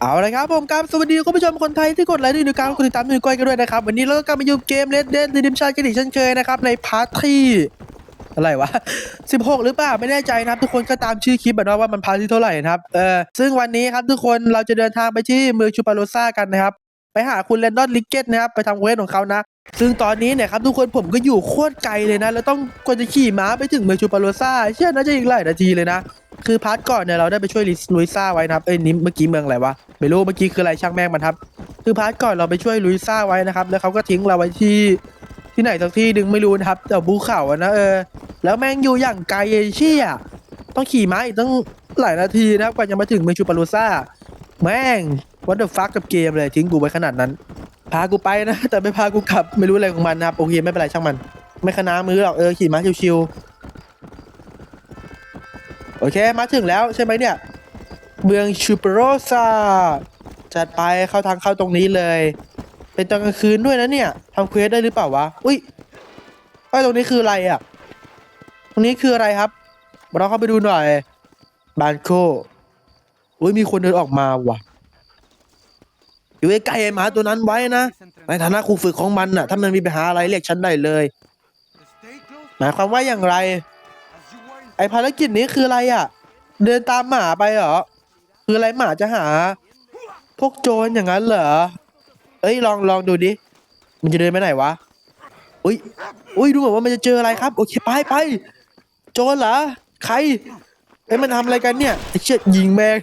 เอาละครับผมครับสวัสดีคุณผู้ชมคนไทยที่กดไลค์ด้วยนะครับกดติดตามด้วก้อยกันด้วยนะครับวันนี้เราก็กลับมาอยู่เกมเลดเดนดิมชาติกันอีกเช่นเคยนะครับในพาร์ทที่อะไรวะ 16 หรือเปล่าไม่แน่ใจนะครับ ทุกคนก็ตามชื่อคลิปแบบว่าว่ามันพาร์ทที่เท่าไหร่นะครับเออซึ่งวันนี้ครับทุกคนเราจะเดินทางไปที่เมืองชูปาโรซ่ากันนะครับไปหาคุณเลนดอนลิกเก็ตนะครับไปทำเวทของเขานะ ซึ่งตอนนี้เนี่ยครับทุกคนผมก็อยู่โคตรไกลเลยนะ แล้วต้องกว่าจะขี่ม้าไปถึงเมืองชูปาโรซาเชื่อน่าจะอีกหลายนาทีเลยนะ คือพาร์ทก่อนเนี่ยเราได้ไปช่วยลุยซ่าไว้นะครับเอ้ยนี่เมื่อกี้เมืองอะไรวะไม่รู้เมื่อกี้คืออะไรช่างแม่งมันครับ คือพาร์ทก่อนเราไปช่วยลุยซ่าไว้นะครับ แล้วเขาก็ทิ้งเราไว้ที่ที่ไหนสักที่หนึ่งไม่รู้นะครับแต่ภูเขาอะนะเออ แล้วแม่งอยู่อย่างไกลเชี่ยต้องขี่ม้าอีกตั้งหลายนาทีนะครับกว่าจะมาถึงเมืองชูปาโรซาแม่งวั t เดอ f ฟักกับเกมเลยทิ้งกูไว้ขนาดนั้น พากูไปนะ แต่ไม่พากูกลับไม่รู้อะไรของมันนะครับโอเคไม่เป็นไรช่างมัน ไม่ขนามือหรอกเออขี่ม้าชิวๆโอเคมาถึงแล้วใช่ไหมเนี่ย เมืองชูเปโรซาจัดไปเข้าทางเข้าตรงนี้เลย เป็นตอนกลางคืนด้วยนะเนี่ยทำเควสได้หรือเปล่าวะอุ้ยไอ้ตรงนี้คืออะไรอะ ตรงนี้คืออะไรครับเราเข้าไปดูหน่อยบานโคอุ้ยมีคนเดินออกมาว่ะ อยู่ใกล้ๆไอ้หมาตัวนั้นไว้นะ ในฐานะครูฝึกของมันน่ะ ถ้ามันมีปัญหาอะไรเรียกฉันได้เลย หมายความว่าอย่างไร ไอภารกิจนี้คืออะไรอะ เดินตามหมาไปเหรอ คืออะไรหมาจะหา พวกโจรอย่างนั้นเหรอ เอ้ยลองลองดูดิ มันจะเดินไปไหนวะ อุ้ย อุ้ยดูเหมือนว่ามันจะเจออะไรครับ โอเคไปไป โจรเหรอ ใครไอ้มันทำอะไรกันเนี่ยไอ้เชี่ยยิงแม่ง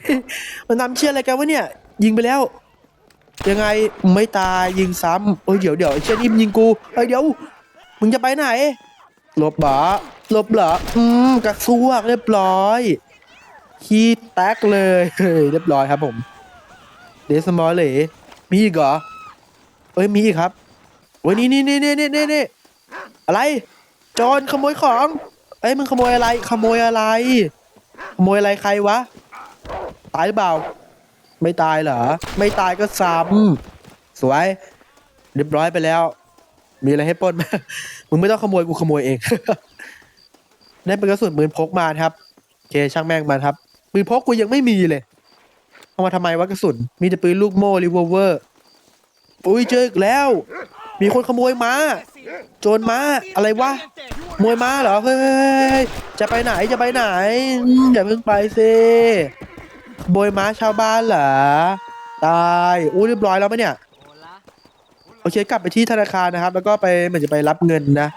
มันทำเชี่ยอะไรกันวะเนี่ย ยิงไปแล้ว ยังไงไม่ตายยิงซ้ำเอ้ยเดี๋ยวเดี๋ยวไอ้เชี่ยนี่มันยิงกูเฮ้ยเดี๋ยวมึงจะไปไหนหลบเหรอหลบเหรออืมกระซวกเรียบร้อยขี้แตกเลยเรียบร้อยครับผมเดสมอลเลยมีอีกเหรอเอ้ยมีอีกครับโอ้ยนี่นี่นี่นี่นี่นี่นี่อะไรโจรขโมยของเอ้ยมึงขโมยอะไร ขโมยอะไร ขโมยอะไรใครวะตายหรือเปล่า ไม่ตายเหรอ ไม่ตายก็ซ้ำสวย เรียบร้อยไปแล้ว มีอะไรให้ปล้นไหมมึงไม่ต้องขโมยกูขโมยเอง ได้เป็นกระสุนปืนพกมานะครับโอเคช่างแม่งมันครับ ปืนพกกูยังไม่มีเลย เอามาทำไมวะกระสุน มีแต่ปืนลูกโม่รีวอลเวอร์ อุ้ยเจออีกแล้ว มีคนขโมยม้าโจรม้าอะไรวะขโมยม้าเหรอ เฮ้ย จะไปไหนจะไปไหนอืมอย่าเพิ่งไปสิ ขโมยม้าชาวบ้านเหรอ ตายอู้เรียบร้อยแล้วไหมเนี่ย โอเคกลับไปที่ธนาคารนะครับ แล้วก็ไปเหมือนจะไปรับเงินนะ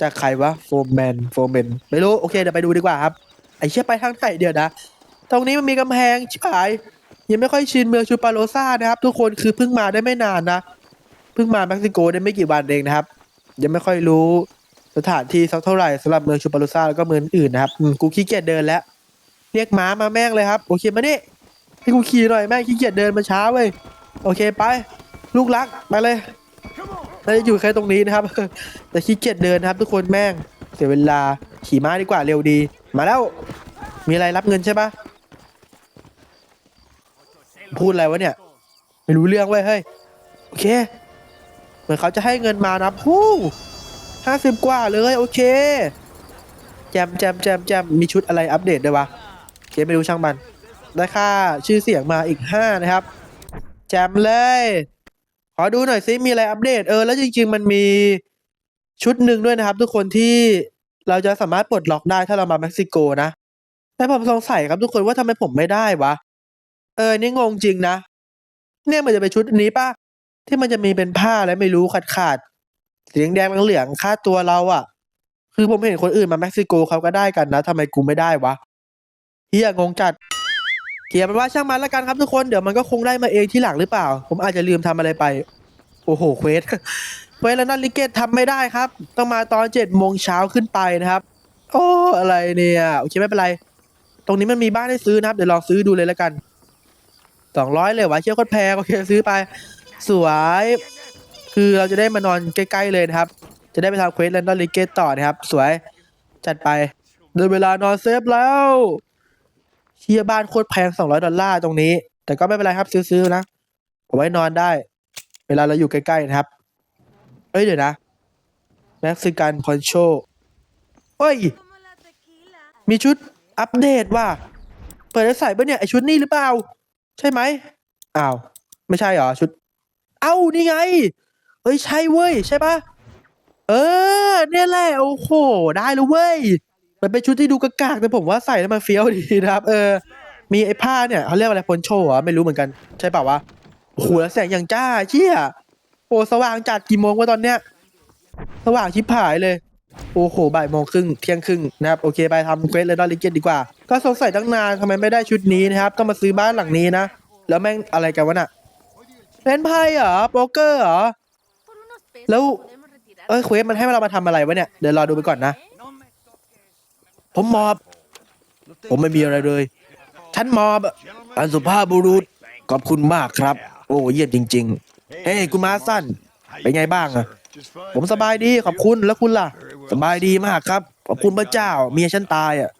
จากใครวะ โฟมแมน โฟมแมน ไม่รู้ โอเคเดี๋ยวไปดูดีกว่าครับ ไอ้เชี่ยไปทางไหนเดี๋ยวนะ ตรงนี้มันมีกำแพงชิบหาย ยังไม่ค่อยชินเมืองชูปาโรซ่านะครับ ทุกคนคือเพิ่งมาได้ไม่นานนะ เพิ่งมาเม็กซิโกได้ไม่กี่วันเองนะครับ ยังไม่ค่อยรู้สถานที่สักเท่าไหร่สำหรับเมืองชูปาโรซ่าแล้วก็เมืองอื่นนะครับ กูขี้เกียจเดินแล้ว เรียกม้ามาแม่งเลยครับ โอเคมานี่ให้กูขี่หน่อยแม่งขี้เกียจเดินมาช้าเว้ยโอเคไป ลูกรักไปเลยน่าจะอยู่แค่ตรงนี้นะครับ แต่ขี้เกียจเดินครับ ทุกคนแม่งเสียเวลาขี่ม้าดีกว่าเร็วดี มาแล้ว มีอะไรรับเงินใช่ปะพูดอะไรวะเนี่ยไม่รู้เรื่องเว้ยเฮ้ยโอเค เหมือนเขาจะให้เงินมานะฮู้ห้าสิบกว่าเลย โอเค แจมแจมแจมแจมมีชุดอะไรอัปเดตด้วยวะ โอเคไม่รู้ช่างมัน ได้ค่าชื่อเสียงมาอีกห้านะครับ แจมเลย ขอดูหน่อยซิมีอะไรอัปเดต เออ แล้วจริง ๆ มันมีชุดหนึ่งด้วยนะครับ ทุกคนที่เราจะสามารถปลดล็อกได้ถ้าเรามาเม็กซิโกนะ แต่ผมสงสัยครับทุกคนว่าทำไมผมไม่ได้วะ เออ นี่งงจริงนะ เนี่ยมันจะเป็นชุดนี้ป่ะ ที่มันจะมีเป็นผ้าและไม่รู้ขาดขาดสีแดงเหลืองๆคาตัวเราอะ่ะ คือผมเห็นคนอื่นมาเม็กซิโกเขาก็ได้กันนะทำไมกูไม่ได้วะ เฮียงงจัดเขียนเป็นว่าช่างมันละกันครับทุกคน เดี๋ยวมันก็คงได้มาเองที่หลังหรือเปล่า ผมอาจจะลืมทำอะไรไป โอ้โหเควสเควสแล้วนั่นลิเกตทำไม่ได้ครับ ต้องมาตอนเจ็ดโมงเช้าขึ้นไปนะครับ โอ้อะไรเนี่ย โอเคไม่เป็นไร ตรงนี้มันมีบ้านให้ซื้อนะครับ เดี๋ยวลองซื้อดูเลยแล้วกันสองร้อยเลยวะเชี่ยวโคตรแพงโอเคซื้อไป สวย คือเราจะได้มานอนใกล้ๆเลยนะครับ จะได้ไปทำเควสแลนดอนลิเกตต่อนะครับ สวยจัดไปเดินเวลานอนเซฟแล้ว เชียบ้านโคตรแพงสองร้อยดอลลาร์ตรงนี้ แต่ก็ไม่เป็นไรครับซื้อๆนะเอาไว้นอนได้ เวลาเราอยู่ใกล้ๆนะครับ เอ้ยเดี๋ยวนะเม็กซิกันพอนโชเฮ้ย มีชุดอัปเดตว่ะเปิดแล้วใส่ปะเนี่ยไอชุดนี้หรือเปล่า ใช่ไหมอ้าว ไม่ใช่เหรอชุด เอ้านี่ไง เฮ้ยใช่เว้ย ใช่ปะเออ เนี่ยแหละ โอ้โห ได้แล้วเว้ย มันเป็นชุดที่ดูกากากๆแต่ผมว่าใส่แล้วมันเฟี้ยวดีนะครับ เออ มีไอ้ผ้าเนี่ยเขาเรียกว่าอะไรพลโชว์เหรอไม่รู้เหมือนกัน ใช่ป่าวะโอ้โหแล้วแสงอย่างจ้าเชี่ยโอ้สว่างจัดกี่โมงวะตอนเนี้ยสว่างชิบหายเลยโอ้โหบ่ายโมงครึ่งเที่ยงครึ่งนะครับโอเคไปทำเควสเลยดอลลิเกตดีกว่า ก็สงสัยตั้งนานทำไมไม่ได้ชุดนี้นะครับ ต้องมาซื้อบ้านหลังนี้นะ แล้วแม่งอะไรกันวะน่ะเล่นไพ่เหรอโป๊กเกอร์เหรอแล้วเอ้ยเควสมันให้เรามาทำอะไรวะเนี่ยเดี๋ยวรอดูไปก่อนนะ ผมมอบ ผมไม่มีอะไรเลย ฉันมอบอันสุภาพบุรุษ ขอบคุณมากครับ โอ้เยี่ยมจริง ๆ เฮ้ยคุณมาสั้น เป็นไงบ้างอะผมสบายดีขอบคุณแล้วคุณล่ะ สบายดีมากครับ ขอบคุณพระเจ้า เมียฉันตายอะ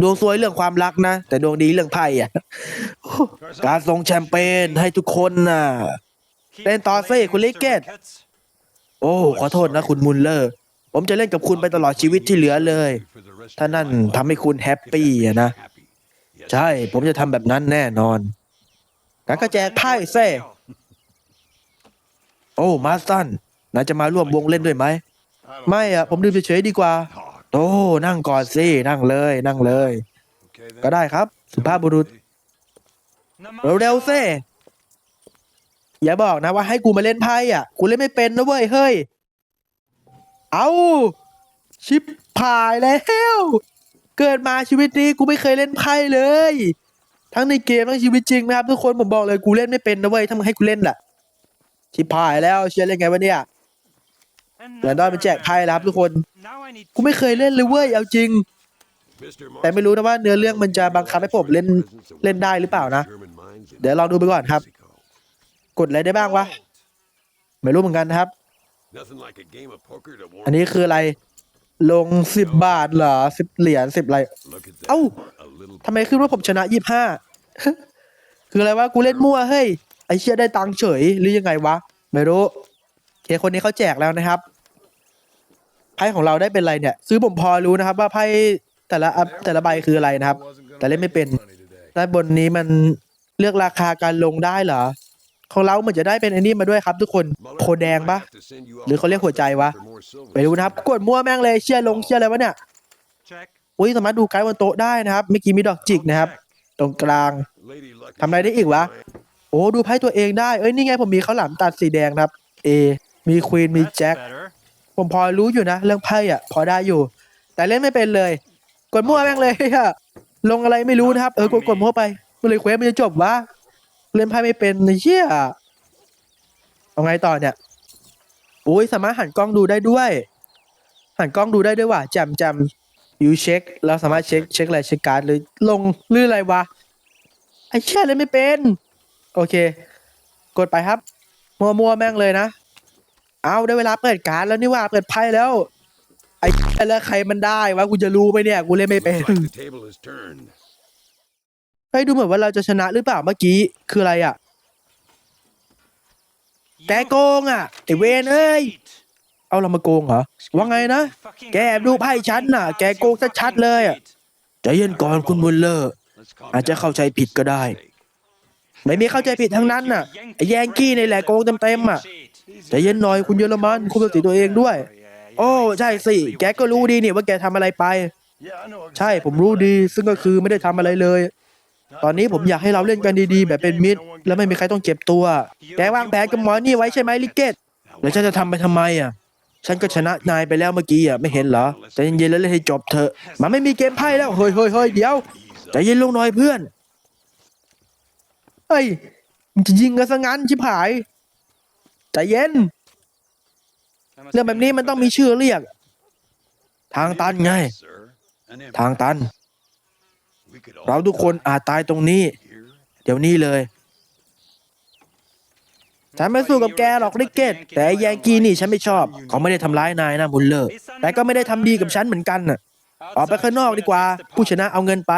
ดวงซวยเรื่องความรักนะ แต่ดวงดีเรื่องไพ่อะ การส่งแชมเปญให้ทุกคนน่ะเล่นต่อสิคุณลิกเกต โอ้ ขอโทษนะคุณมุลเลอร์ ผมจะเล่นกับคุณไปตลอดชีวิตที่เหลือเลย ถ้านั่นทำให้คุณแฮปปี้อะนะใช่ผมจะทำแบบนั้นแน่นอนงั้นก็แจกไพ่เซ่โอ้มาสตันนายจะมาร่วมวงเล่นด้วยไหม ไม่อะผมดื่มเฉยๆดีกว่า โอ้นั่งก่อนสิ นั่งเลย นั่งเลย ก็ได้ครับ สุภาพบุรุษ เร็วๆเซ่อย่าบอกนะว่าให้กูมาเล่นไพ่อะ กูเล่นไม่เป็นนะเว้ย เฮ้ย เอาชิป พายแล้ว เกิดมาชีวิตนี้กูไม่เคยเล่นไพ่เลย ทั้งในเกมทั้งชีวิตจริงนะครับทุกคนผมบอกเลยกูเล่นไม่เป็นนะเว้ยถ้ามึงให้กูเล่นล่ะชิปพายแล้วเชียร์เล่นไงวะเนี่ยเดี๋ยวได้ไปแจกไพ่แล้วครับทุกคน กูไม่เคยเล่นเลยเว้ยเอาจริง แต่ไม่รู้รู้นะว่าเนื้อเรื่องมันจะบังคับให้ผมเล่นเล่นได้หรือเปล่านะ เดี๋ยวลองดูไปก่อนครับ กดอะไรได้บ้างวะ ไม่รู้เหมือนกันนะครับ อันนี้คืออะไร ลงสิบบาทเหรอสิบเหรียญสิบอะไร เอ้าทำไมขึ้นว่าผมชนะยี่ห้าคืออะไรวะกูเล่นมั่วเฮ้ยไอเชี่ยได้ตังค์เฉยหรือยังไงวะ ไม่รู้เคคนนี้เขาแจกแล้วนะครับไพ่ของเราได้เป็นอะไรเนี่ย ซื้อผมพอรู้นะครับ ว่าไพ่แต่ละอัพแต่ละใบคืออะไรนะครับ แต่เล่นไม่เป็นด้านบนนี้มันเลือกราคาการลงได้เหรอ ของเราเหมือนจะได้เป็นอันนี้มาด้วยครับทุกคนโคแดงปะหรือเขาเรียกหัวใจวะไม่รู้นะครับกดมั่วแม่งเลยเชี่ยลงเชี่ยอะไรวะเนี่ยอุ้ยสามารถดูไกด์บนโต๊ะได้นะครับเมื่อกี้มีดอกจิกนะครับ ตรงกลางทำอะไรได้อีกวะโอ้ดูไพ่ตัวเองได้เอ้ยนี่ไงผมมีข้าวหลามตัดสีแดงนะครับเอมีควีนมีแจ็คผมพอรู้อยู่นะ เรื่องไพ่อะ พอได้อยู่ แต่เล่นไม่เป็นเลย กดมั่วแม่งเลยอะลงอะไรไม่รู้นะครับ เออกดกดมั่วไปมันเลยเควสมันจะจบวะ เล่นไพ่ไม่เป็นไอ้เชี่ยเอาไงต่อเนี่ยโอ้ยสามารถหันกล้องดูได้ด้วย หันกล้องดูได้ด้วยว่ะจำจำยูเช็คเราสามารถเช็คเช็คอะไรเช็คการ์ดหรือลงหรืออะไรวะไอ้เชี่ยเล่นไม่เป็น โอเค กดไปครับ มัวมัวแม่งเลยนะ เอาได้เวลาเปิดการ์ดแล้วนี่ว่าเปิดไพ่แล้ว ไอ้แล้วใครมันได้วะกูจะรู้ไหมเนี่ย กูเล่นไม่เป็น เฮ้ยดูเหมือนว่าเราจะชนะหรือเปล่าเมื่อกี้คืออะไรอะ แกโกงอะไอเวนเอ้ยเอาเรามาโกงเหรอว่าไงนะ แกแอบดูไพ่ฉันน่ะ แกโกงชัดๆเลยอะใจเย็นก่อนคุณบุลเลอร์ อาจจะเข้าใจผิดก็ได้ ไม่มีเข้าใจผิดทั้งนั้นน่ะไอแยงกี้ในแหละโกงเต็มๆอะใจเย็นหน่อยคุณเยอรมันคุณสติตัวเองด้วย โอ้ใช่สิ แกก็รู้ดีนี่ว่าแกทำอะไรไป ใช่ผมรู้ดีซึ่งก็คือไม่ได้ทำอะไรเลย ตอนนี้ผมอยากให้เราเล่นกันดีๆ แบบเป็นมิตร และไม่มีใครต้องเจ็บตัว แกวางแผนกับหมอนี่ไว้ใช่ไหมลิเกตแล้วฉันจะทำไปทำไมอะ ฉันก็ชนะนายไปแล้วเมื่อกี้อะไม่เห็นเหรอใจเย็นๆแล้วเล่นให้จบเถอะมันไม่มีเกมไพ่แล้วเฮ้ยเฮ้ยเฮ้ยเดี๋ยวใจเย็นลงหน่อยเพื่อนเฮ้ยมึงจะยิงกันซะงั้นชิบหายใจเย็นเรื่องแบบนี้มันต้องมีชื่อเรียก ทางตันไง ทางตัน เราทุกคนอาจตายตรงนี้ เดี๋ยวนี้เลย ฉันไม่สู้กับแกหรอกริกเกต แต่แยงกีนี่ฉันไม่ชอบ เขาไม่ได้ทำร้ายนายนะบุลเลอร์แต่ก็ไม่ได้ทำดีกับฉันเหมือนกันน่ะ ออกไปข้างนอกดีกว่า ผู้ชนะเอาเงินไป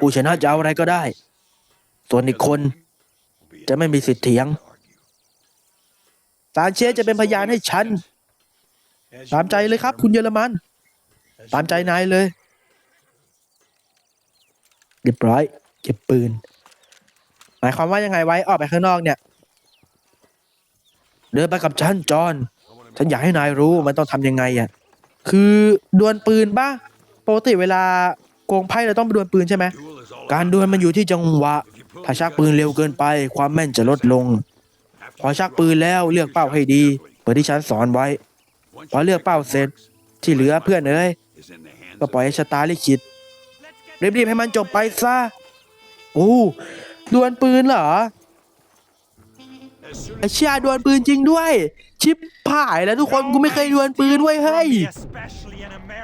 ผู้ชนะจะเอาอะไรก็ได้ ส่วนอีกคน จะไม่มีสิทธิ์เถียงซานเชสจะเป็นพยานให้ฉัน ตามใจเลยครับ คุณเยอรมัน ตามใจนายเลย เรียบร้อย เก็บปืน หมายความว่ายังไงไว้ออกไปข้างนอกเนี่ย เดินไปกับฉันจอนฉันอยากให้นายรู้มันต้องทำยังไงอะคือดวลปืนป่ะปกติเวลาโกงไพ่เราต้องไปดวลปืนใช่ไหมการดวลมันอยู่ที่จังหวะ ถ้าชักปืนเร็วเกินไป ความแม่นจะลดลง พอชักปืนแล้วเลือกเป้าให้ดีเหมือนที่ฉันสอนไว้ พอเลือกเป้าเสร็จที่เหลือเพื่อนเอ้ยก็ปล่อยให้ชะตาลิขิต รีบๆให้มันจบไปซะโอ้ดวลปืนเหรอไอเชียดวลปืนจริงด้วย ชิปผ่ายแล้วทุกคนกูไม่เคยดวลปืนเว้ยเฮ้ย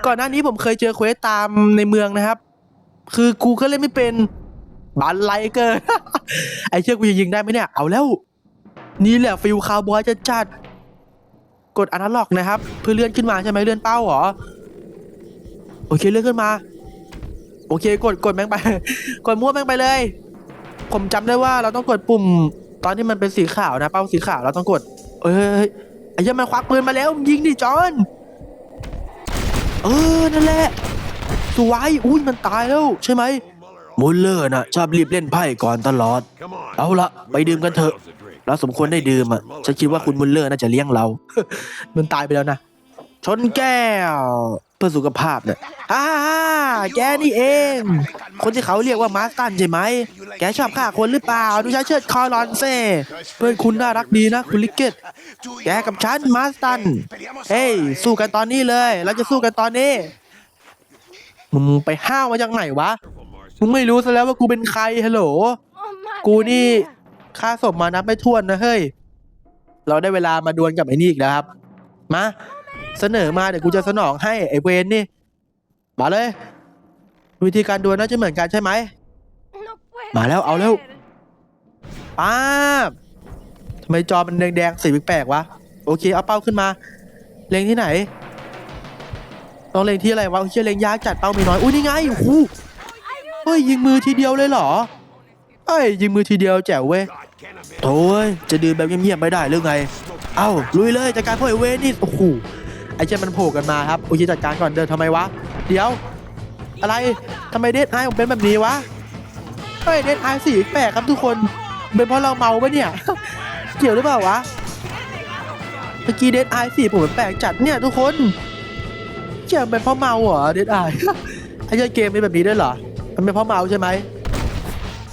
ก่อนหน้านี้ผมเคยเจอเควสตามในเมืองนะครับ คือกูก็เล่นไม่เป็นบันไลเกอร์ไอเชือกกูจะยิงได้ไหมเนี่ย เอาแล้ว นี่แหละฟิลคาวบอยจะจัด กดอนาล็อกนะครับ เพื่อเลื่อนขึ้นมาใช่ไหมเลื่อนเป้าเหรอ โอเคเลื่อนขึ้นมา โอเคกดกดแม่งไป กดมั่วแม่งไปเลย ผมจำได้ว่าเราต้องกดปุ่ม ตอนที่มันเป็นสีขาวนะเป้าสีขาวเราต้องกด เอ้ยไอ้ยังมันควักปืนมาแล้วยิงดิจอนเออนั่นแหละสวยอุ้ยมันตายแล้วใช่ไหมมุลเลอร์น่ะชอบรีบเล่นไพ่ก่อนตลอด เอาละไปดื่มกันเถอะเราสมควรได้ดื่มอะฉันคิดว่าคุณมุลเลอร์น่าจะเลี้ยงเรา มันตายไปแล้วนะ ชนแก้ว เพื่อสุขภาพเนี่ยอ่าแกนี่เอง คนที่เขาเรียกว่ามาสตันใช่ไหม แกชอบฆ่าคนหรือเปล่า ดูฉันเชิดคอรอนเซ่ เพื่อนคุณน่ารักดีนะคุณลิกเกตแกกับฉันมาสตัน เฮ้ย สู้กันตอนนี้เลย เราจะสู้กันตอนนี้ มึงไปห้าวมาจากไหนวะ มึงไม่รู้ซะแล้วว่ากูเป็นใครฮัลโหล กูนี่ค่าศพมานับไม่ถ้วนนะเฮ้ย เราได้เวลามาดวลกับไอ้นี่อีกแล้วครับ มา เสนอมาเดี๋ยวกูจะสนองให้ไอ้เวนนี่ มาเลย วิธีการดวลน่าจะเหมือนกันใช่ไหม มาแล้วเอาเร็วป้าบทำไมจอมันแดงๆสีแปลกๆวะ โอเค เอาเป้าขึ้นมา เล็งที่ไหนต้องเล็งที่อะไรวะเชี่ยเล็งยากจัดเป้าไม่น้อย อุ้ยนี่ไงโอ้โหเฮ้ยยิงมือทีเดียวเลยเหรอเฮ้ยยิงมือทีเดียวแจ๋วเว้ย God, cannabis. โถ่เว้ยจะดื่มแบบเงียบๆไม่ได้หรือไง เอ้าลุยเลยจัดการพวกไอ้เวรนี่โอ้โห ไอ้เจ้ามันโผล่กันมาครับโอเคจัดการก่อนเดินทำไมวะ เดี๋ยว อะไรทำไมเดทไอผมเป็นแบบนี้วะเฮ้ยเดทไอสีแปลกครับทุกคนเป็นเพราะเราเมาปะเนี่ยเกี่ยวหรือเปล่าวะเมื่อกี้เดทไอสีผมแปลกจัดเนี่ยทุกคนเกี่ยวเป็นเพราะเมาเหรอเดทไอไอ้เจ้าเกมเป็นแบบนี้ด้วยเหรอมันเป็นเพราะเมาใช่ไหม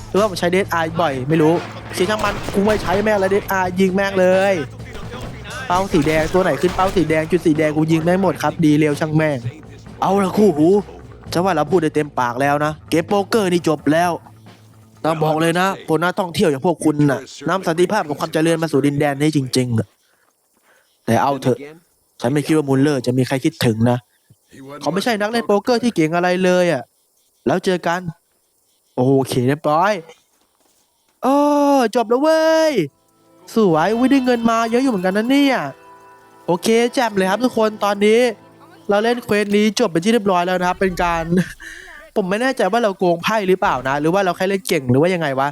หรือว่าผมใช้เดทไอบ่อย ไม่รู้เสียช่างมันกูไม่ใช้แม่งแล้วเดทไอยิงแม่งเลย เป้าสีแดงตัวไหนขึ้นเป้าสีแดงจุดสีแดงกูยิงแม่งหมดครับดีเร็วช่างแม่ง เอาละคู่หูจะว่าเราพูดได้เต็มปากแล้วนะเกมโป๊กเกอร์นี่จบแล้วต้องบอกเลยนะพวกนักท่องเที่ยวอย่างพวกคุณน่ะนำสันติภาพกับความเจริญมาสู่ดินแดนนี้จริงๆอะแต่เอาเถอะ ฉันไม่คิดว่ามุลเลอร์จะมีใครคิดถึงนะเขาไม่ใช่นักเล่นโป๊กเกอร์ที่เก่งอะไรเลยอะ แล้วเจอกัน โอเคเรียบร้อย โอ้ จบแล้วเว้ย สวยวิ่งได้เงินมาเยอะอยู่เหมือนกันนะเนี่ยโอเคแจ่มเลยครับทุกคนตอนนี้ เราเล่นเควสนี้จบเป็นที่เรียบร้อยแล้วนะครับ เป็นการ ผมไม่แน่ใจว่าเราโกงไพ่หรือเปล่านะ หรือว่าเราแค่เล่นเก่งหรือว่ายังไงวะ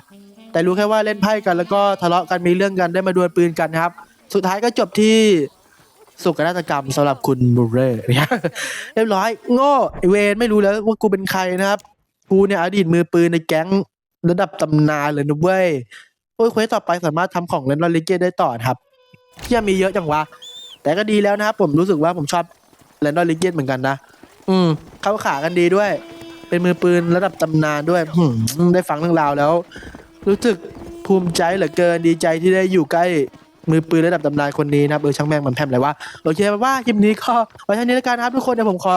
แต่รู้แค่ว่าเล่นไพ่กันแล้วก็ทะเลาะกันมีเรื่องกันได้มาดวลปืนกันครับ สุดท้ายก็จบที่สุกนาฏกรรมสำหรับคุณบูเร่เนี่ยเรียบร้อย โง่เวนไม่รู้แล้วว่ากูเป็นใครนะครับ กูเนี่ยอดีตมือปืนในแก๊งระดับตำนานเลยนะเว้ย ยเควสต่อไปสามารถทำของเล่นลอริเกได้ต่อครับที่มีเยอะจังวะ แต่ก็ดีแล้วนะครับผมรู้สึกว่าผมชอบแลนดอนลิเกตเหมือนกันนะ อืม เข้าขากันดีด้วย เป็นมือปืนระดับตำนานด้วยหืได้ฟังเรื่องราวแล้ว รู้สึกภูมิใจเหลือเกินดีใจที่ได้อยู่ใกล้มือปืนระดับตำนานคนนี้นะครับเออช่างแม่งมันแพร่มเลยวะโอเคเป็นว่าคลิปนี้ก็ไว้เท่านี้แล้วกันครับทุกคนเดี๋ยวผมขอ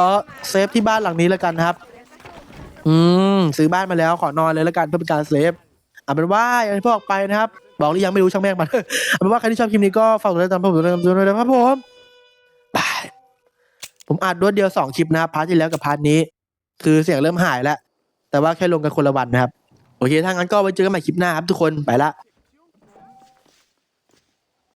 เซฟที่บ้านหลังนี้แล้วกันครับ อืมซื้อบ้านมาแล้วขอนอนเลยแล้วกันเพื่อเป็นการเซฟ เอาเป็นว่าอย่างที่บอกไปนะครับ บอกหรือยังไม่รู้ช่างแม่งมันเอาเป็นว่าใครที่ชอบคลิปนี้ก็ฝากกดติดตามผมด้วยนะครับผมบายผมอัดรวดเดียวสองคลิปนะครับพาร์ทที่แล้วกับพาร์ทนี้ คือเสียงเริ่มหายแล้ว แต่ว่าแค่ลงกันคนละวันนะครับ โอเค ถ้างั้นก็ไว้เจอกันใหม่คลิปหน้าครับทุกคนไปละ